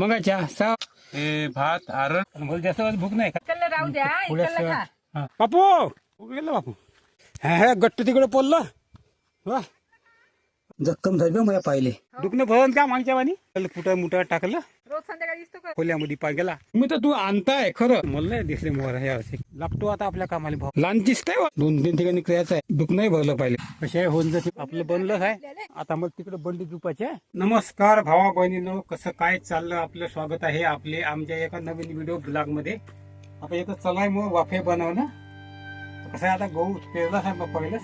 मगाच्या सा हे भात आरण. मला जास्त भूक नाही. इकडलं राहू द्या. इकडलं खा. हा. बापू! कुठे गेला बापू. हा हा गट्ट तिकडे पडलं वा. जक्कम झाली बा मला पाहिले दुखणं भरून का मागच्या वाणी. कुठं मुठं टाकलं रोज संध्याकाळी दिसतो का खोल्यामध्ये पा गेला. मी तर तू आणताय खरं. मला नाही दिसले मोहर ह्या वर्षी लागतो आता आपल्या कामाला भाव लहान दिसतंय बा. दोन तीन ठिकाणी क्रियाचं आहे. दुःख नाही भरलं पाहिजे कसे होऊन जाते आपलं बनलंच आहे. आता मग तिकडे बंडी दुपाचे नमस्कार भावा बहिणीनो. कसं काय चाललं आपलं स्वागत आहे आपले आमच्या एका नवीन व्हिडिओ ब्लॉगमध्ये आता इथं चलाय मग वाफे बनवणं. कसं आहे आता गहू पेरला आहे मग पहिलंच.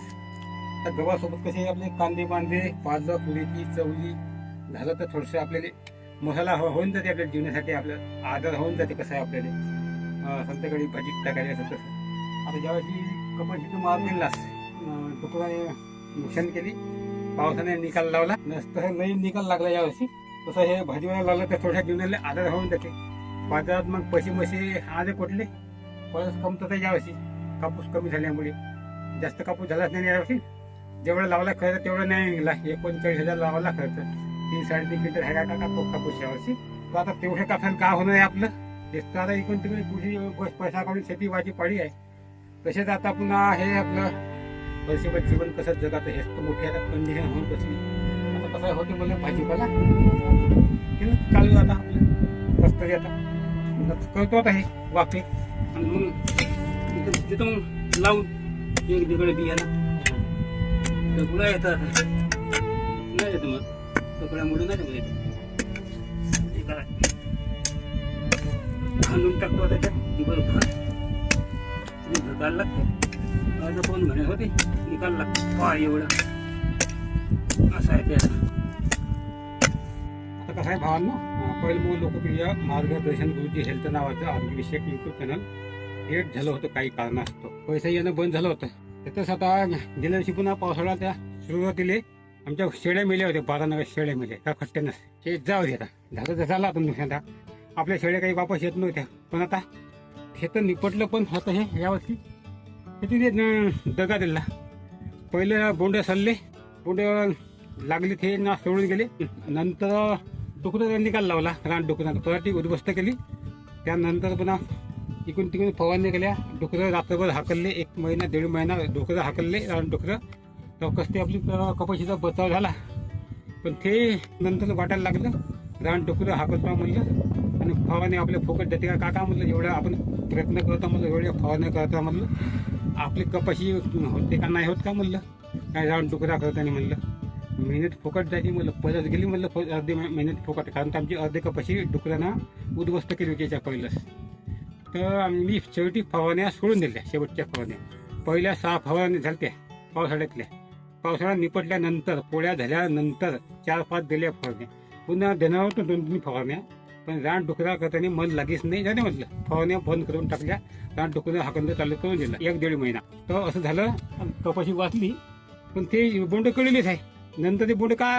तर गव्हासोबत कसे आपले कांदे बांधे पालक मेथी चवली झालं तर थोडंसं आपल्याला मसाला हो- होऊन जाते आपल्या जीवनासाठी आपलं आदर होऊन जाते कसं आहे आपल्याला. संध्याकाळी भाजी टाकायला असं तसं आता ज्यावेळी कपाशी तू मार दिलास तुकडा नुकसान केली पावसाने निकाल लावला. नसतं नाही निकाल लागला यावर्षी. तसं हे भाजीवाला लागलं तर थोड्या जीवनाला आदर होऊन जाते. बाजारात मग पैसे मशी आज कुठले? परत कमतात यावर्षी. कापूस कमी झाल्यामुळे. जास्त कापूस झालाच नाही यावर्षी. जेवढं लावला खर्च तेवढा नाही निघाला. एकोणचाळीस हजार लावला खर्च. तीन साडेतीन क्विंटल आहे ह्या टाका कापूस तर आता तेवढ्या कापसानं का होणार आहे आपलं? तेच तर आता इकडून तिकडे तुझी पैसा काढून शेती वाजी पाडी आहे. तसेच आता पुन्हा हे आपलं वर्षभर जीवन कसं जगात हेच तर मोठी आता कंडिशन होऊन बसली. आता कसं होते मला भाजीपाला? चालू आता आपलं. कसं तरी आता. करतो आता हे वाफे आणि मग तिथं मग लावून एक तिकडे बियाणं. तर पुन्हा येतं आता. नाही येतं मग. कपड्यामुळे नाही येतं घालून टाकतो आता त्यात. दिवसभर निकाल लागतो. माझं कोण म्हणे होते निकाल लागतो. पा एवढं. असं आहे ते. आता कसं आहे भावांना पहिलं मग लोकप्रिय मार्गदर्शन गुरुजी हेल्थ नावाचं आरोग्यविषयक युट्यूब चॅनल डेट झालं होतं काही कारणास्तव. पैसा येणं बंद झालं होतं. त्यातच आता गेल्या वर्षी पुन्हा पावसाळ्याच्या सुरुवातीला आमच्या शेळ्या मेल्या होत्या बारा नगर शेळ्या मेल्या. त्या खट्ट्यानं हे जाऊ दे आता. झालं तर झालं आता नुकसान आता. आपल्या शेळ्या काही वापस येत नव्हत्या. पण आता हे तर निपटलं पण आता हे यावर्षी किती दगा दिला. पहिले बोंड सल्ले बोंड लागले ते ना सोडून गेले. नंतर डुकरं निकाल लावला. रान डुकरांना पराठी उद्ध्वस्त केली. त्यानंतर पुन्हा इकडून तिकडून फवारणी केल्या. डुकरं रात्रभर हाकलले. एक महिना दीड महिना डुकरं हाकलले. रान डुकरं. तर ते आपली कपाशीचा बचाव झाला. पण ते नंतर वाटायला लागलं. रान डुकरं हाकलतो म्हणलं. आणि फवाने आपल्या फुकट जाते का काका म्हणलं एवढं आपण प्रयत्न करतो म्हणलं एवढ्या फवारण्या करता म्हणलं. आपली कपाशी होते का नाही होत का म्हणलं. काय रान डुकरा करताना म्हणलं. मेहनत फुकट जायची म्हणलं. परत गेली म्हणलं फ- अर्धी मेहनत फुकट. कारण तर आमची अर्धी कपाशी डुकरांना उद्ध्वस्त केली होती त्याच्या पहिलंच तर आम्ही शेवटी फवारण्या सोडून दिल्या शेवटच्या फवारण्या. पहिल्या सहा फवारण्या झाल्या पावसाळ्यातल्या. पावसाळा निपटल्यानंतर पोळ्या झाल्यानंतर चार पाच दिल्या फवारण्या पुन्हा देणार होतो दोन तीन फवारण्या पण रान डुकरा करताना मन लागेच नाही झाले म्हटलं. फवारण्या बंद करून टाकल्या. रान डुकरा हाकंद चालू करून दिला. एक दीड महिना. तर असं झालं कपाशी वाचली. पण ते बोंड कळलेच आहे. नंतर ते बोंड का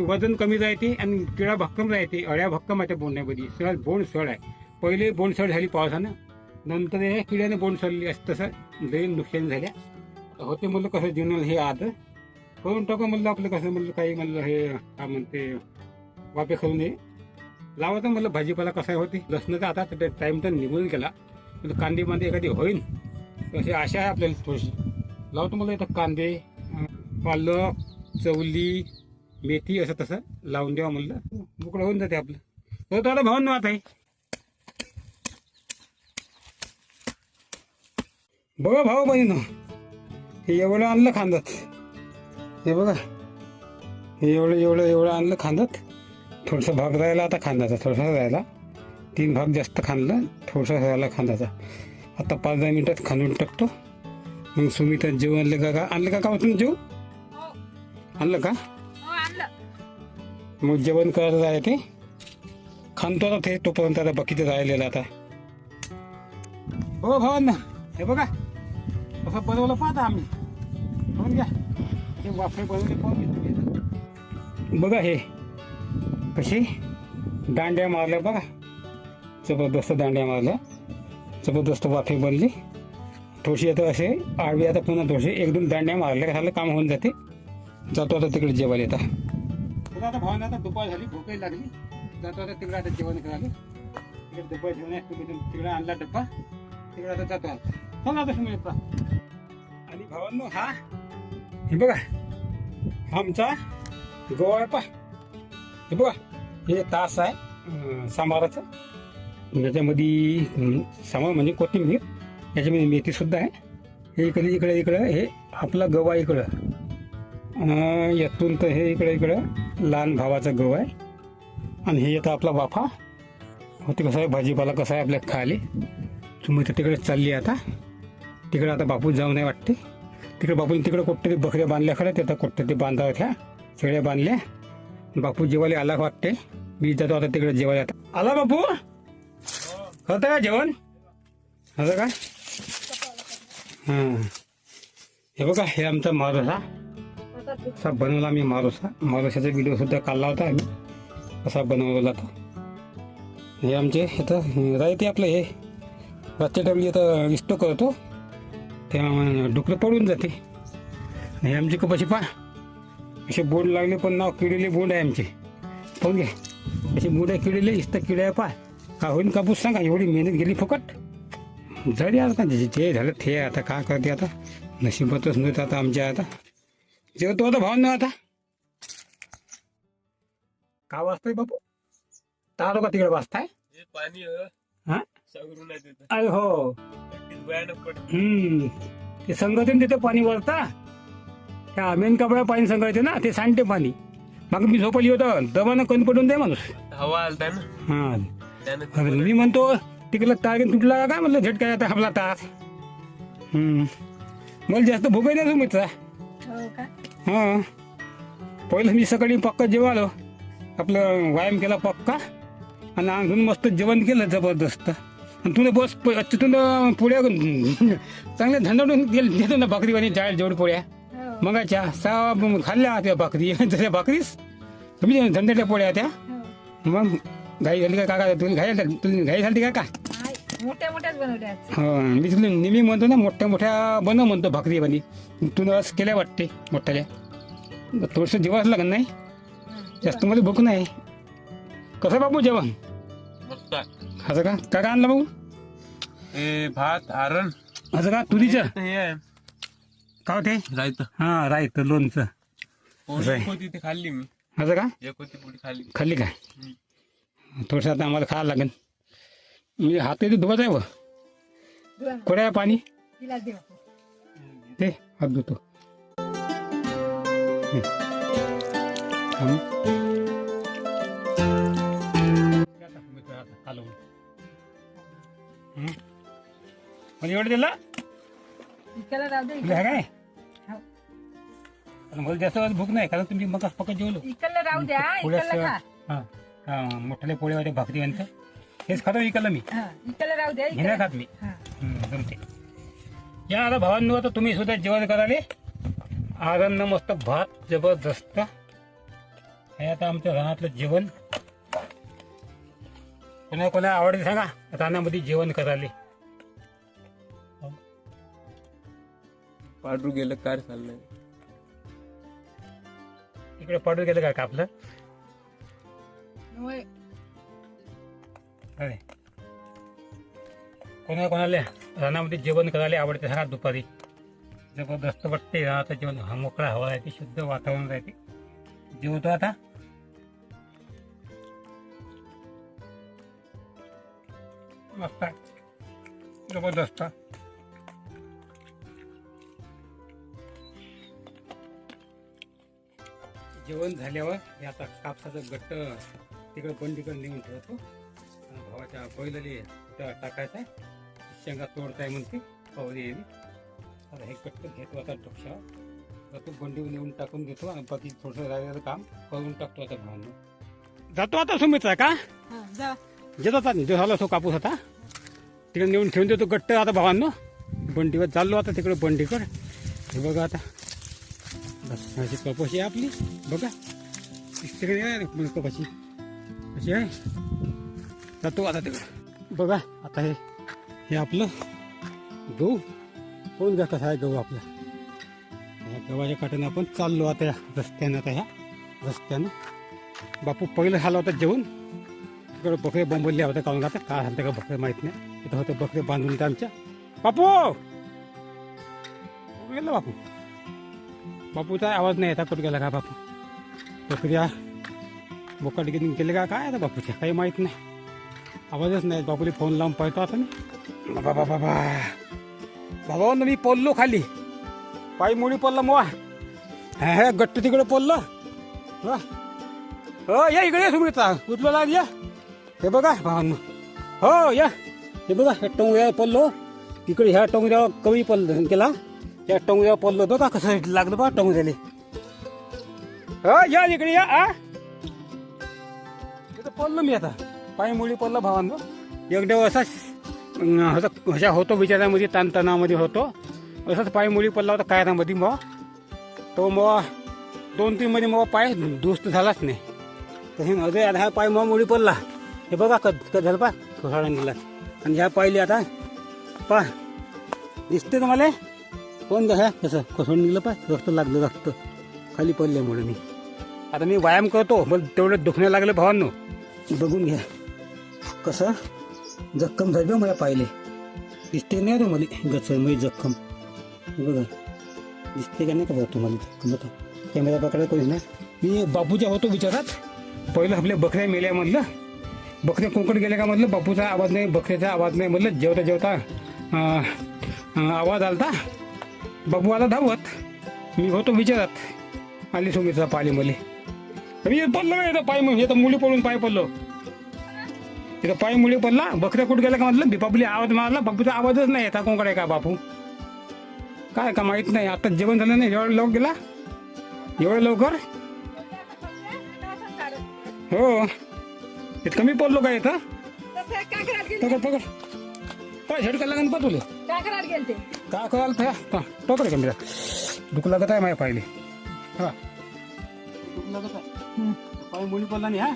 वजन कमी राहते आणि किडा भक्कम राहते अळ्या भक्कम आहे त्या बोंड्यामध्ये सहज बोंड सळ आहे. पहिले बोंड सळ झाली पावसानं. नंतर हे किड्याने बोंड सळली असं तसं लई नुकसान झाल्या. होते म्हणलं कसं जीवनाला हे आज करून टाकू म्हणलं आपलं कसं म्हणलं काही म्हणलं हे काय म्हणते वापे करून लावा लावायचं म्हणलं भाजीपाला कसा होते. लसणाचा आता टाईम तर निघून गेला. पण कांदे मांदे एखादी होईल अशी आशा आहे आपल्याला थोडीशी. लावतो मला इथं कांदे पालक चवली मेथी असं तसं लावून द्यावं म्हणलं. मोकळं होऊन जाते आपलं. तर दादा भावून आता आहे बघा भाऊ बहिणी हे एवढं आणलं खांदात. हे बघा. हे एवढं एवढं एवढं आणलं खांदात. थोडंसं भाग राहिला आता खांदाचा थोडासा राहिला. तीन भाग जास्त खांदला थोडासा राहिला खांदाचा. आता पाच दहा मिनिटात खांदून टाकतो. मग सुमिता जेवण आणलं का का आणलं का का तुम्ही जेव? आणलं का? हो मग जेवण करायचं आहे ते. खांदतो आता ते तोपर्यंत आता बाकीचं राहिलेलं आता. हो भावांना हे बघा. असं बनवलं पाहता आम्ही. घ्या. वाफे बनवले पाहून. बघा हे. कशी? दांड्या मारल्या बघा. जबरदस्त दांड्या मारल्या. जबरदस्त वाफे बनली. थोडीशी आता असे आडवी आता पुन्हा थोडीशी एक दोन दांड्या मारल्या का झालं काम होऊन जाते. जातो आता तिकडे जेवायला येतात आता भावांना आता दुपार झाली भूकही लागली. जातो आता तिकडे आता जेवण करायला. तिकडे डब्बा घेऊन तुम्ही तिकडे आणला डब्बा. तिकडे आता जातो आता चला आता तुम्ही आणि भावांनो हा. हे बघा. आमचा गोवा आहे पा हे बघा हे तास आहे सांबाराचं. याच्यामध्ये सांबार म्हणजे कोथिंबीर याच्यामध्ये मेथीसुद्धा आहे. हे इकडे इकडे इकडं हे आपला गवा इकडं. यातून तर हे इकडे इकडं लहान भावाचं गव आहे. आणि हे येतं आपला वाफा होते कसं आहे भाजीपाला कसा आहे आपल्या खाली. तुम्ही तर तिकडे चालली आता. तिकडे आता बापू जाऊ नाही वाटते. तिकडे बापूने तिकडे कुठं ते बकऱ्या बांधल्या खरं त्या कुठं ते बांधा होत्या शेळ्या बांधल्या बापू जेवायला आला वाटते. मी जातो आता तिकडे जेवायला आता. आला बापू? होतं का जेवण? होतं का? हां. हे बघा हे आमचा मारोसा. असा बनवला मी मारोसा. मारुसाचा व्हिडिओ सुद्धा काढला होता आम्ही. असा बनवला तो हे आमचे इथं राहते आपलं हे. रस्ते टाकली इथं इस्तो करतो. तेव्हा डुकरं पडून जाते. हे आमची कपाशी पा असे बोंड लागले पण नाव किडीले बोंड आहे आमचे. पाहून घे असे बोंड आहे किडीले इस्त किडे आहे पा का होईन कापूस सांगा एवढी मेहनत गेली फुकट. झाली आता जे जे झालं ते आता काय करते आता? नशिबातच नव्हतं आता आमच्या आता. जेवतो आता भाव ना आता. का वाजतोय बापू? तारो का तिकडे वाजताय? पाणी हा? अरे हो. भयानक पडत हम्म. ते संगतीन तिथे पाणी वरता त्या मेन कपड्या पाणी संगळते ना ते सांडते पाणी. मग मी झोपली होतं दमानं कमी पडून दे माणूस. हवा आलता ना? हा. त्यानं अरे मी म्हणतो तिकडला तार तुटला का? म्हणलं झटका आता आपला तार. हम्म. मला जास्त भूक नाही मित्र हो का? हा. पहिलं मी सकाळी पक्का जेवालो. आपलं व्यायाम केला पक्का. आणि आणून मस्त जेवण केलं जबरदस्त. तुला बस तिथून पोळ्या चांगल्या धंदाडून देतो ना भाकरीवाणी जाळ जेवढ पोळ्या. हो. मगाच्या सहा खाल्ल्या त्या भाकरी. तशा भाकरीच तुम्ही धंद्याच्या पोळ्या त्या. हो. मग घाई झाली का काका? तुला घाई झाली तुला घाई झाली का का नाही, मोठ्या मोठ्याच बनवल्या आहेत. हो मी तुला नेहमी म्हणतो ना मोठ्या मोठ्या बनव म्हणतो भाकरी बनी तुला असं केल्या वाटते मोठ्याल्या थोडंसं जेवायच लागत नाही? जास्त मला भूक नाही. कसं बाबू जेवण? मस्त असं का? काय काय आणलं बाबू हे भात आरण. असं का? तुरीचं? हे आहे. का होते जायचं हां राईत लोणचं. पोळी आहे. होती ते खाल्ली मी. असं का? एक होती पोळी खाल्ली खाल्ली काय? थोडंसं आता आम्हाला खायला लागेल. मी हात येते धुवत आहे व धुवा ना. कोड्या पाणी? ते हात धुतो. हे. मला एवढं दिलं? इकडे राहू दे तुला काय? हो. पण मला जास्त भूक नाही कारण तुम्ही मग पकड जेवलो. इकडलं राहू द्या पोळ्याच इकडलं खा. हा. हा मोठ्याले पोळे होते भाकरी यांचं हेच खातो इकडलं मी. हा इकडलं राहू द्या हे नाही इकडलं खात मी. हा. हम्म, जमते. या आता भावांनो आता तुम्ही सुद्धा जेवण कराले. आनंद मस्त भात जबरदस्त. हे आता आमच्या रानातलं जेवण. कोणा कोणा आवडते सांगा? रानामध्ये जेवण कराले. पांढरू गेलं कार चाललंय इकडे पडू गेलं काय का आपलं? होय. अरे कोणा कोणाला? रानामध्ये जेवण करायला आवडते सांगा दुपारी. जबरदस्त वाटते रानाचं जेवण. हा मोकळा हवा आहे शुद्ध वातावरण राहते. जेवतो आता. मस्त. जबरदस्त. जेवण झाल्यावर हे आता कापसाचं गट्ट तिकडे बंदीकडे नेऊन ठेवतो. भावाच्या बैलाले तिथं टाकायचं शेंगा तोडताय म्हणते पावली येईल आता हे गट्ट घेतो आता डोक्यावर. तर तो बंडीवर नेऊन टाकून देतो आणि बाकी थोडंसं राहिलेलं काम करून टाकतो आता भावांना. जातो आता सुमित्रा का? जा. जेत आता जो झाला तो कापूस आता. तिकडे नेऊन ठेवून देतो गट्ट आता भावांनो. बंडीवर चाललो आता तिकडे बंडीकडे. हे बघा आता. बस अशी कपाशी आहे आपली बघा तिकडे आहे कपाशी अशी आहे जातो आता तिकडे बघा आता हे हे आपलं गहू कोण घ्या कसा आहे गहू आपला गव्हाच्या काट्यानं आपण चाललो आता या रस्त्यानं आता ह्या रस्त्यानं बापू पहिलं झालं होतं जेवण तिकडे बकरे बोंबलले होते काढून का काय झालं का बकरे माहीत नाही तिथं होते बकरे बांधून आमच्या बापू गेला बापू बापूचा आवाज नाही येता कुठं गेला का बापू? बकऱ्या बोकाट घेऊन गेले का? काय आता बापूच्या काही माहीत नाही. आवाजच नाही बापूला फोन लावून पाहतो आता मी. बाबा बाबा बाबा. न मी पडलो खाली. पायी मुळी पडला मोवा. हा गट्ट तिकडे पडलं. हो. या इकडे सुमिता उचलो लाग या. हे बघा भावांनो. हो या. हे बघा हे टोंगऱ्यावर पडलो. तिकडे ह्या टोंगऱ्यावर कमी पडलं केला. या टोंगऱ्यावर पडलो बघा कसं लागलं बा झाले हो या इकडे या आ तिथं पडलो मी आता. पाय मुळी पडलं भावांनो. एकदा असाच असा असं अशा होतो विचारामध्ये ताणतणामध्ये होतो. असंच पाय मुळी पडला होता कायरामध्ये मग. तो मग दोन तीन मध्ये मग पाय दुरुस्त झालाच नाही. तसे अजय आता हा पाय मग मुळी पडला. हे बघा कद कद झालं पा खोसाळा गेला. आणि ह्या पाहिली आता पा दिसते तुम्हाला? कोण ह्या कसं कोसळून निघलं पाय रक्त लागलं रक्त. खाली पडल्यामुळे मी. आता मी व्यायाम करतो मग तेवढं दुखण्याला लागलं भावांनो. बघून घ्या. कसं? जखम झाली मला पाहिले. दिसते नाही तो मला. गचर जखम. बघा. दिसते का नाही का बघा तुम्हाला जखम? आता कॅमेरा पकडा कोणी नाही मी बापूच्या होतो विचारात. पहिलं आपल्या बकऱ्या मेल्या म्हणलं. बकऱ्या कोकण गेल्या का म्हटलं बापूचा आवाज नाही बकऱ्याचा आवाज नाही म्हटलं जेवता जेवता आवाज आलता. बापू आला धावत. मी होतो विचारात. आली सुमित्रा पाली मले मी पडलो नाही पाय हे तर मुली पडून पाय पडलो. तिथं पाय मुली पडला. बकऱ्या कुठं गेला का म्हटलं? बिपापली आवाज मारला. बापूचा आवाजच नाही. येता कोण काय का बापू? काय का माहीत नाही. आता जेवण झालं नाही. एवढं लवकर गेला? एवढं लवकर? हो. इथं कमी पडलो काय इथं? पकड पकड. काय झटका लागन पा तुले काय करायला गेले ते का कराल था हा, पकड कमी दुख लागत आहे माझ्या पाहिले हा. दुख लागत आहे. पाय मुली पडला नाही हा?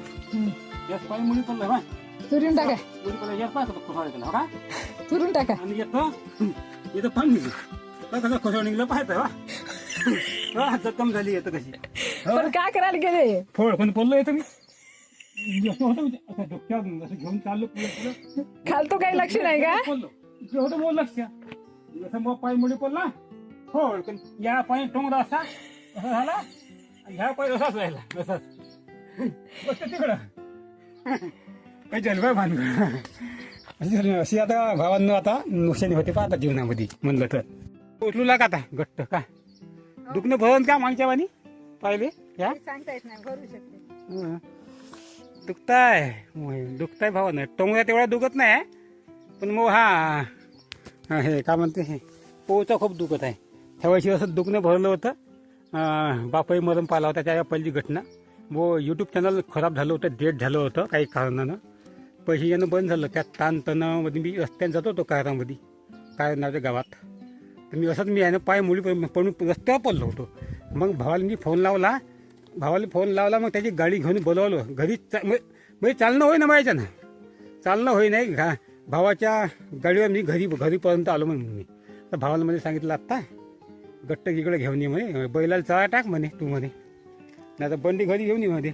याच पाय मुली पडला हा? चुरून टाका. मुली पडला याच पाय खोसाळ केला हो? का चुरून टाका. आणि येतो इथं पण निघलं. कसं खोसाळ निघलं पाहतं हा? जखम झाली येतं कशी. पण काय करायला गेले? फोड पण पडलो येतो मी असं होतं म्हणजे असं घेऊन चाललो पुढे पुढे खालतो काही लक्ष नाही का? इकडे होतं मोल लक्ष. जसं मग पाय मुळे पडला हो पण या पाय टोंगरा असा असा झाला आणि ह्या पाय असाच राहिला असाच बस तिकडं. काही जलबाय भानगड? अशी झाली, अशी आता भावांना आता नुकसानी होते पहा आता जीवनामध्ये म्हणलं तर. उचलू लागा आता घट्ट का? दुखणं भवन का मागच्या वाणी? पाहिले? या? सांगता येत नाही भरू शकते. हं. दुखताय. मोह- दुखताय भावानं टोंगऱ्या तेवढा दुखत नाही पण मग हा हे काय म्हणते हे पोचा खूप दुखत आहे. त्यावेळी असं दुखणं भरलं होतं. बापही मरण पाला होता त्या पहिली घटना. व यूट्यूब चॅनल खराब झालं होतं डेट झालं होतं काही कारणानं. पैसे येणं बंद झालं त्या ताणतणामध्ये मी रस्त्याने जात होतो कारामध्ये काय नावाच्या गावात. तर मी असंच मी यानं पाय मुली पण पडून रस्त्यावर पडलो होतो. मग भावाला मी फोन लावला भावाला फोन लावला मग त्याची गाडी घेऊन बोलवलं. घरी चा- म्हणजे चालणं होई ना माझ्यानं चालणं होई नाही घा भावाच्या गाडीवर मी घरी घरीपर्यंत आलो म्हणून मी. तर भावाला मध्ये सांगितलं आत्ता गट्ट इकडे घेऊन ये म्हणे. बैलाला चळा टाक म्हणे तू म्हणे. नाही तर बंडी घरी घेऊन ये म्हणे.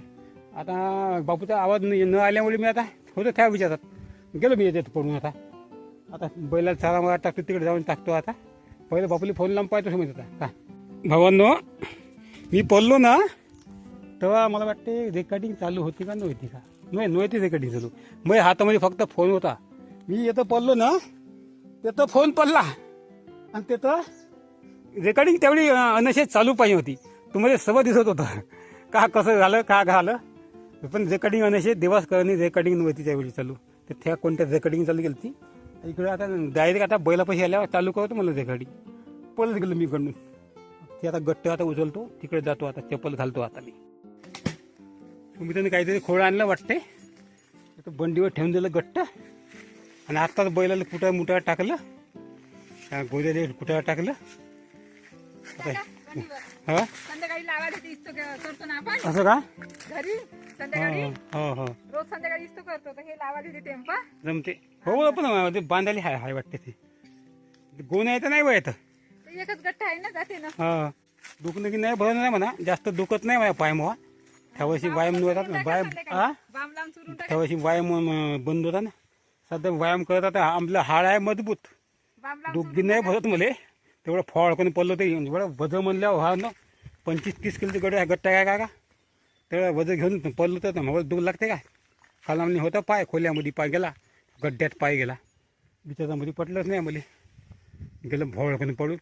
आता बापूचा आवाज न न आल्यामुळे मी आता होतो त्या विचारात. गेलो मी येते पडून आता. आता बैलाला चारा मला टाकतो तिकडे जाऊन टाकतो आता. पहिले बापूला फोन लावून पाहतो समजत. आता का भावांनो मी पडलो ना तेव्हा मला वाटते रेकॉर्डिंग चालू होती का नव्हती का? नाही नव्हती रेकॉर्डिंग चालू. मग हातामध्ये फक्त फोन होता. मी येतं पडलो ना तिथं फोन पडला. आणि तिथं रेकॉर्डिंग त्यावेळी अनशे चालू पाहिजे होती. तुम्हाला सर्व दिसत होतं. का कसं झालं का झालं पण रेकॉर्डिंग अनशे देवास करणे रेकॉर्डिंग नव्हती त्यावेळी चालू. तर त्या कोणत्या रेकॉर्डिंग चालू केली ती इकडे आता डायरेक्ट आता बैलापाशी आल्यावर चालू करतो मला रेकॉर्डिंग पळत गेलो मी इकडून. ते आता गट्ट आता उचलतो तिकडे जातो आता चप्पल घालतो आता मी तुम्ही त्याने काहीतरी खोळ आणलं वाटते बंडीवर ठेवून दिलं गट्ट आणि आत्ताच बैलाला कुठं मुठा टाकलं? गोद्याला कुठं टाकलं? हा? असं का? हो हो रोज संध्याकाळी इस्तो करतो तर हे जमते. हो पण ते बांधायला हाय हाय वाटते ते. गोण आहे तर नाही वय एकच गट्टा आहे ना जाते ना. हा. दुखणं की नाही नाही म्हणा. जास्त दुखत नाही माझ्या पाय मोहा त्यावर्षी व्यायाम होतात ना व्यायाम हा? टाका. त्यावर्षी व्यायाम बंद होता ना. सध्या व्यायाम करत आता आपलं हाड आहे मजबूत. बाम लांब दुःख बी नाही भरत मले. तेवढं फळ कोणी पडलं ते एवढं वजन म्हणल्यावर हा ना पंचवीस तीस किलोची गड गट्टा काय का का तेवढं वजन घेऊन पडलं तर मला दूर लागते का? काल आम्ही होता पाय खोल्यामध्ये पाय गेला गड्ड्यात पाय गेला. बिचारामध्ये पटलंच नाही मला. गेलं फळ कोणी पडून.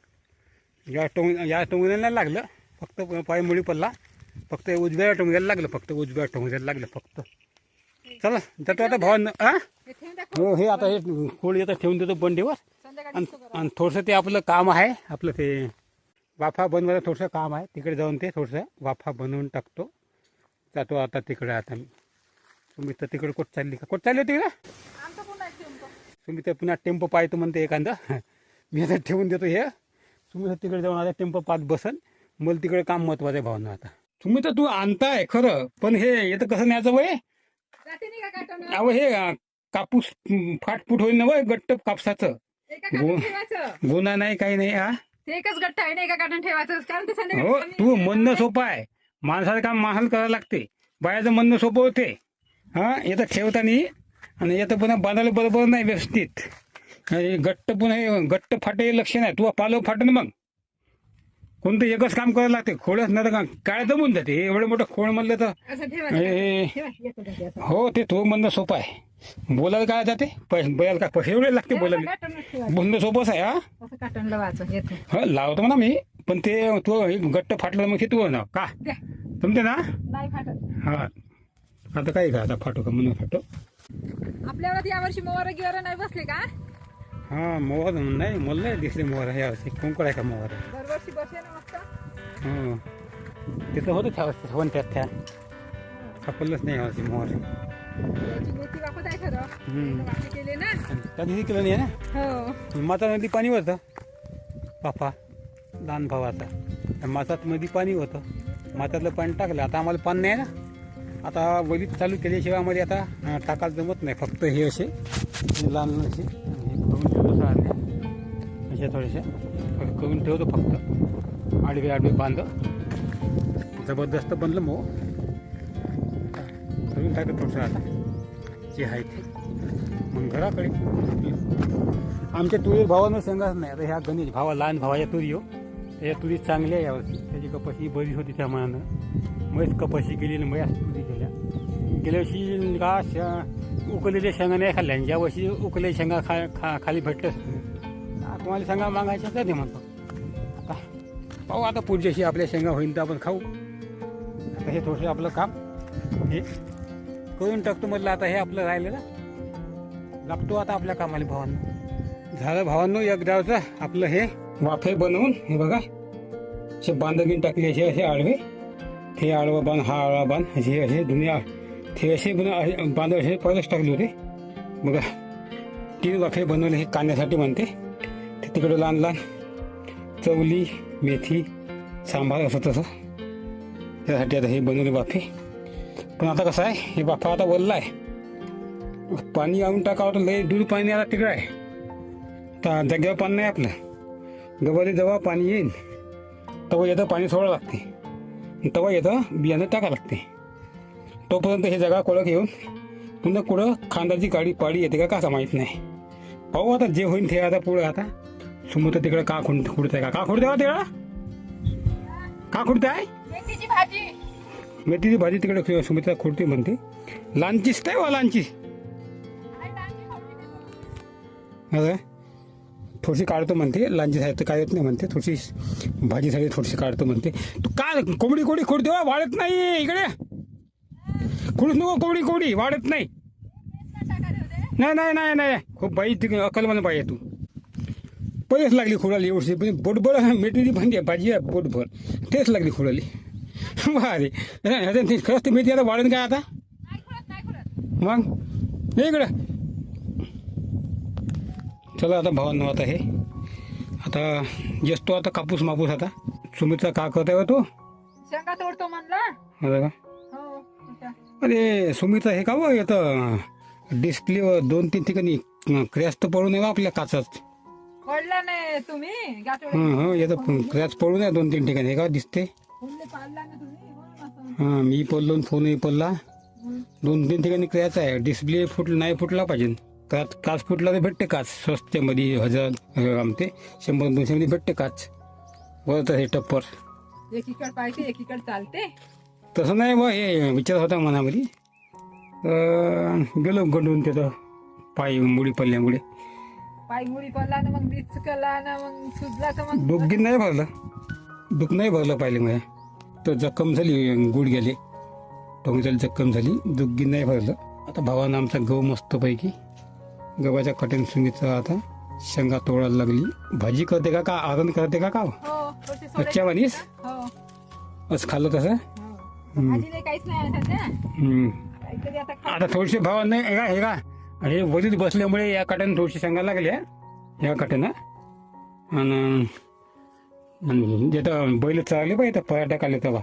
या टोंग या टोंगण्याला नाही लागलं फक्त पाय मुळी पडला. फक्त उजव्या टोंग्याला लागलं फक्त उजव्या टोंग्याला लागलं फक्त. चला जातो आता भावांना आ? हे हो हे आता हे कोळी आता ठेवून देतो बंडीवर. आणि थोडंसं ते आपलं काम आहे आपलं ते वाफा बनवायचं थोडंसं काम आहे. तिकडे जाऊन ते थोडंसं वाफा बनवून टाकतो. जातो आता तिकडे आता मी. तुम्ही तर तिकडे कुठं चालली का? कुठं चालली होती का? आमचं पुन्हा एक ठेवून तो. तुम्ही ते पुन्हा टेम्पो पाहतो म्हणते एखादा. मी आता ठेवून देतो हे. तुम्ही तर तिकडे जाऊन आता टेम्पो पाच बसन. मला तिकडे काम महत्वाचं आहे भावना आता. तुम्ही तर तू आणताय खरं. पण हे येतं कसं न्यायचं वय? जाते नाही का काटून अहो हे अं, कापूस अं, फाटफूट होईल ना वय? गट्ट कापसाचं. एका काटून ठेवायचं. गुन्हा नाही काही नाही हा? ते एकच गट्ट आहे ना एका काटून ठेवायचं. कारण ते हो तू म्हणणं सोपं आहे. माणसाचं काम माणसाला करायला लागते. बायाचं म्हणणं सोपं होते. हा? येतं ठेवताना आणि येतं पुन्हा बांधायला बरोबर नाही व्यवस्थित. आणि गट्ट पुन्हा हे गट्ट फाटे हे लक्ष नाही. तू पालो फाटन मग. कोणतं एकच काम करायला लागते. खोळच नाही तर काय जमून जाते. हे एवढं मोठं खोळ म्हणलं तर हे- हे- ते तो म्हणणं सोपं आहे. बोलायला काय जाते? पैसे बोलायला काय पैसे एवढे लागते बोलायला. बोलणं सोपंच आहे हा. असं येतं हो लावतो म्हणा मी. पण ते तो हे गट्ट फाटलं मग ते तू ना का? द्या. तुमचे ना? नाही फाटत. हा. आता काय का आता फाटो का? म्हणून फाटो. आपल्याला यावर्षी मोवारा गिवारा नाही बसले का? हा मोहर नाही मला नाही दिसले मोहर ह्या वर्षी कोणकोड आहे का मोहर? दरवर्षी ना हो. तिथं होतं त्या वर्षी होऊन त्यात त्या. सापडलंच नाही यावर्षी मोहर. आहे खरं. केले ना. त्या दिवशी केलं नाही ना? हो. माता नदी पाणी होतं. बापा लहान भावाचा त्या मातात मध्ये पाणी होतं. मातातलं पाणी टाकलं. आता आम्हाला पाणी नाही ना? आता वलीत चालू केल्याशिवाय आम्हाला आता टाकायला जमत नाही. फक्त हे असे लहान असे. सारखे थोडेसे. करून ठेवतो फक्त. आडवे आडवे बांध. जबरदस्त बनलं मग करून टाकत थोडंसं आता. जे आहे ते. मग घराकडे. आमच्या तुरीवर भावानं शेंगाच नाही. आता ह्या गणेश भावा लहान भावाच्या तुरी हो. त्याच्या तुरी चांगल्या आहे यावर्षी. त्याची कपाशी बरी होती त्या मनानं. मयच कपाशी गेली आणि मयाच तुरी गेल्या गेल्या वर्षी का श उकलेल्या शेंगा नाही खाल्ल्या. आणि ज्या वर्षी उकलेल्या शेंगा खा खा खाली भेटलं तुम्हाला सांगा मागायच्या ते म्हणतो. आता पाहू आता पुढच्याशी आपल्या शेंगा होईल तर आपण खाऊ. आता हे थोडंसं आपलं काम. हे करून टाकतो म्हटलं आता हे आपलं राहिलेलं. लागतो आता आपल्या कामाला भावांना. झालं भावांनो एक डावचं आपलं हे वाफे बनवून. हे बघा. असे बांधगीन टाकले असे असे आडवे. ते आडवं बांध हा आडवा बांध. असे असे दुनिया ते असे बांध असे पहिलेच टाकले होते. बघा. तीन वाफे बनवले हे कांद्यासाठी म्हणते. तिकडं लहान लहान चवली मेथी सांबार असं तसं. त्यासाठी आता हे बनवले बाफे. पण आता कसं आहे हे बाफा आता वल्ला आहे. पाणी आणून टाकावं तर लय दूर पाणी आता तिकडं आहे. तर जागेवर पाणी नाही आपलं. गव्हाले जेव्हा पाणी येईल तेव्हा येतं पाणी सोडावं लागते. तेव्हा येतं बियाणं टाकावं लागते. तोपर्यंत हे जागा कोळक येऊन पुन्हा कुठं खांदाची काळी पाडी येते का कसं माहीत नाही. पाहू आता जे होईल ते आता पुढं आता. सुमत तिकडं का खुंड खुडत आहे का? का खुडते का तिकडं? का खुडते आहे मेथीची भाजी. भाजी तिकडे सुमित्रा खुडते म्हणते. लांचीस काय वा लांचीस. अरे थोडीशी काढतो म्हणते. लांचीसाठी काय येत नाही म्हणते. थोडीशी भाजीसाठी थोडीशी काढतो म्हणते. तू काय कोंबडी कोंबडी खोडते वा वाढत नाही. इकडे. खुडूच नको कोंबडी कोंबडी. वाढत नाही. नाही नाही नाही नाही. खूप बाई तिकडे अकल मला पाहिजे तू. पहिलेच लागली खोडाली एवढी पण बोटभर मेथीची भांडी आहे भाजी आहे बोटभर तेच लागली खोडाली भारी. खरंच ते मेथी आता वाढेल काय आता? मग? इकडं. चला आता भावांनो आता हे. आता जस्तो आता कापूस मापूस आता. सुमित्रा का करत आहे तू? शेंगा तोडतो म्हणला. का हो आता. अरे सुमित्रा हे का येतं डिस्प्लेवर दोन तीन ठिकाणी क्रॅश तर पडू नये आपल्या काचात. पडला नाही तुम्ही? गाठोडे हं हं येतं क्रॅश पडू नये दोन तीन ठिकाणी. हे का दिसते? फुलले पाडला ना तुम्ही? म्हणून असं हां मी पडलो फोनही पडला. दोन तीन ठिकाणी क्रियाचा आहे. डिस्प्ले फुटला नाही फुटला पाहिजे. काच काच फुटला तर भेटते काच. स्वस्त्यामध्ये हजार अं, आमते शंभर दोनशेमध्ये भेटते काच. बरं तर हे टप्पर. एकीकडे पाहिजे एकीकडे चालते. तसं नाही बा हे विचार होता मनामध्ये. अं, गेलो गंडून तिथं. पाय मुडी पडल्यामुळे. पाय मुळी पडला ना मग ना मग सुजला तर मग नाही भरलं. दुःख नाही भरलं पाहिले मला तर जखम झाली गुड गेले. टोंगच्याला जखम झाली दुःखी नाही भरलं. आता भावानं आमचा गहू मस्तपैकी गव्हाच्या कटन सुंगीचा आता शेंगा तोडायला लागली. भाजी करते का का? आरण करते का का? हो सोडायची. कच्च्या वाणीस? हो. असं खाल्लं तसं? हो. काहीच नाही हम्म. काहीतरी आता थोडीशी भावा नाही हे का हे का हे वधीत बसल्यामुळे या काट्यानं थोडीशी सांगायला लागल्या या काट्यानं. आणि आणि बैल चालले पाहिजे पराठा आले तेव्हा.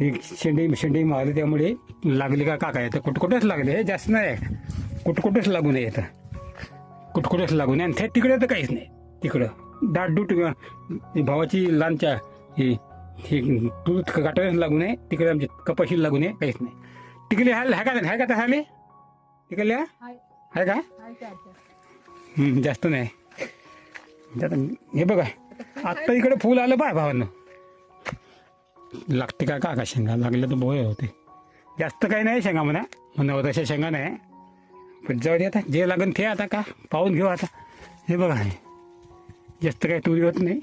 ती शेंडी शेंडी मारली त्यामुळे लागली का काका? येतं कुटकुटच लागले हे जास्त नाही. कुटकुटच लागू नये येतं कुटकुटच लागू नये. आणि ते तिकडे तर काहीच नाही. तिकडं. दाटडूट भावाची लांबच्या ही ही दूध गाठायलाच लागू नये. तिकडे आमची कपाशी लागू नये. काहीच नाही. तिकडे हाय ह्या का? हाय का हाले? तिकडल्या? हाय का? आता. हम्म, जास्त नाही. हे बघा आत्ता इकडे फुल आलं पाय भावानं. लागते का का शेंगा? लागलं तर बोय होते. जास्त काही नाही शेंगा म्हणा. म्हणा तशा शेंगा नाही. पण जाऊ दे आता. जे लागन ते आता का? पाहून घेऊ आता. हे बघा. हे जास्त काही तुरी होत नाही.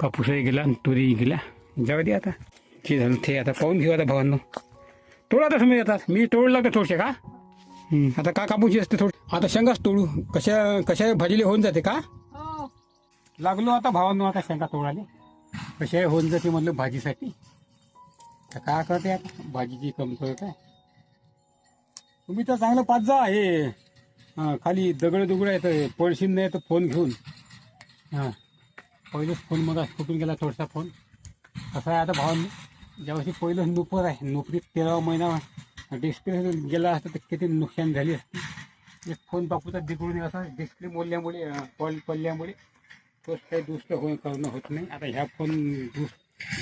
कापूसही गेला आणि तुरी गेला जाऊ दे आता. जे झालं ते आता पाहून घेऊ आता भावांनो. तोडा तसं मी येतात मी तोडला तर थोडसे का? आता का कापूची असते थोडी? आता शेंगाच तोडू. कशा कशा भाजीले होऊन जाते का? हो लागलो आता भावांनो आता शेंगा तोडाले कशा होऊन जाते म्हणलं भाजीसाठी. तर काय करते आता? भाजीची कमतरत आहे. तुम्ही तर चांगलं पाच जा हे. खाली दगड दुगड आहे पळशीन पडशील नाही तर फोन घेऊन. हां. पहिलेच फोन मग फुटून गेला थोडासा फोन. कसं आहे आता भावांनो? ज्यावर्षी पहिलं नोकर आहे नोकरीत तेरावा महिना डिस्प्ले गेला असता तर किती नुकसान झाली असती. एक फोन बापूचा बिघडून असा डिस्प्ले मोडल्यामुळे अं, पडल्यामुळे तोच काही दुष्ट हो करणं होत नाही. आता ह्या फोन दुस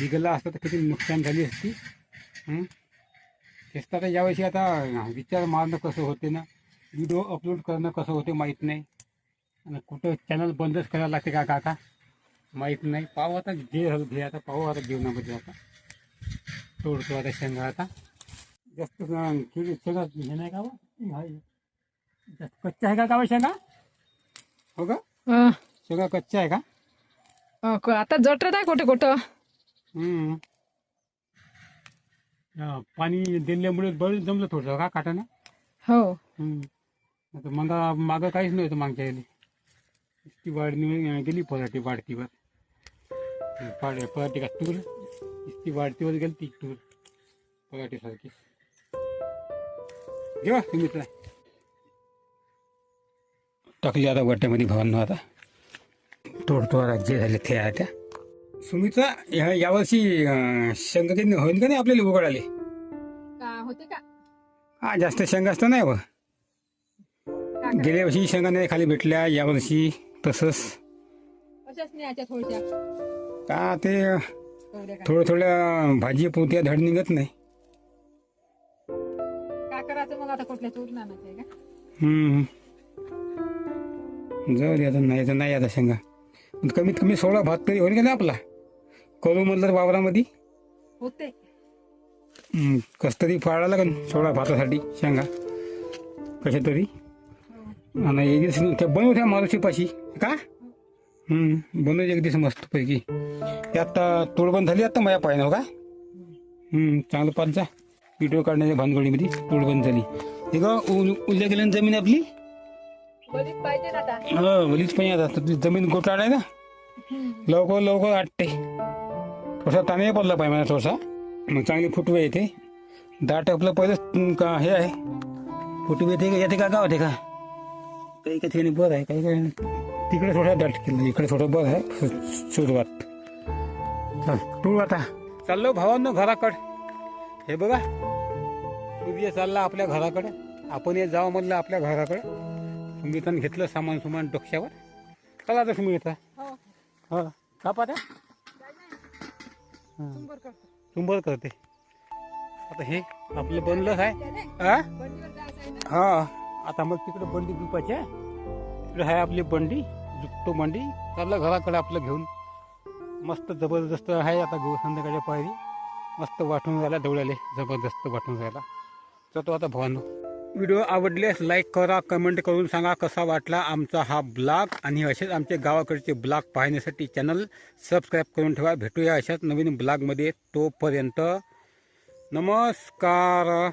बिघडला असता तर किती नुकसान झाली असती. तेच तर आता यावर्षी आता विचार मारणं कसं होते ना? व्हिडिओ अपलोड करणं कसं होते माहीत नाही. आणि कुठं चॅनल बंदच करायला लागते का काका? माहीत नाही. पाहू आता जे झालं ते आता पाहू आता जीवनामध्ये आता. तोडतो आता शेंगा आता. जास्त अं, किती शेंगा हे नाही का बा? हाय. जास्त कच्चा आहे का बा शेंगा? हो का? अं, शेंगा कच्चा आहे का? अं, क- आता जटत आहे कुठे कुठं? हम्म. हा, पाणी दिल्यामुळे बळ जमलं थोडं का काटानं? हो. हम्म. आता मग मागं काहीच नव्हतं मागच्या वेळी. ती वाढणी गेली पराठी वाढतीवर. पाड पराठी का टूर? ती वाढतीवर गेली ती टूर. पराठीसारखी. टाकली आता वाट्यामध्ये भावांना आता तोडतो आता. जे झाले ते आहे त्या सुमित्रा ह्या यावर्षी अं, शेंगा किती होईल का नाही आपल्याला उघडाले का होते का? हा जास्त शेंगा असतं नाही करा? गेल्या वर्षी शेंगा नाही खाली भेटल्या यावर्षी तसंच. थोडशा का ते एवढ्या का थोडं थोड्या भाजी पोत्या धड निघत नाही. करायचं मग आता कुठल्या का? हम्म. जाऊ दे आता नाही तर नाही आता शेंगा. कमीत कमी सोळा भात तरी होईल का नाही आपला? करू म्हणलं तर वावरामध्ये. होते. कस तरी फाळा लागेल सोळा भातासाठी शेंगा. कशा तरी. हो. आणि एक दिवस त्या बनवू त्या मारुशीपाशी का? हम्म, बनवू एक दिवस मस्त पैकी ते आता तोडबंद झाली आता माझ्या पाहिजे का? हम्म, चांगलं पाच जा. व्हिडिओ काढण्याच्या भानगडीमध्ये तोडबंद झाली. हे का उल्ल्या गेल्या जमीन आपली? हा वलीच पाहिजे आता. तर ती जमीन गोटाळ आहे ना. लवकर लवकर आटते. थोडासा ताणे पडला पाहिजे मला थोडासा. मग चांगली फुटवे येते. दाट आपलं पहिलं का हे आहे. फुटवे येते का? येते का गाव येते का? काही काही ठिकाणी बरं आहे काही काही तिकडे थोडा दाट केलं इकडे थोडं बरं आहे. सु- सुरुवात. चल तू आता. चाललो भावांनो घराकड. हे बघा. सूर्य चालला आपल्या घराकडे. आपण हे जावं म्हणलं आपल्या घराकडे. सुमितानं घेतलं सामान सुमान डोक्यावर. चला आता सुमिता हो. हा. का पाहता? काय नाही. शंभर करतो. चुंबर करते. आता हे आपलं बनलंच आहे. हा. आता मग तिकडे बंडी झुपायची आहे. तिकडे आहे आपली बंडी झुकतो बंडी. चाललं घराकडे आपलं घेऊन. मस्त जबरदस्त आहे आता गहू संध्याकाळच्या पायरी. मस्त वाटून जायला दौड्याले जबरदस्त वाटून जायला तर तो आता भावानो व्हिडिओ आवडल्यास लाईक करा कमेंट करून सांगा कसा वाटला आमचा हा ब्लॉग. आणि असेच आमचे गावाकडचे ब्लॉग पाहण्यासाठी चॅनल सबस्क्राईब करून ठेवा. भेटूया अशाच नवीन ब्लॉगमध्ये तोपर्यंत नमस्कार.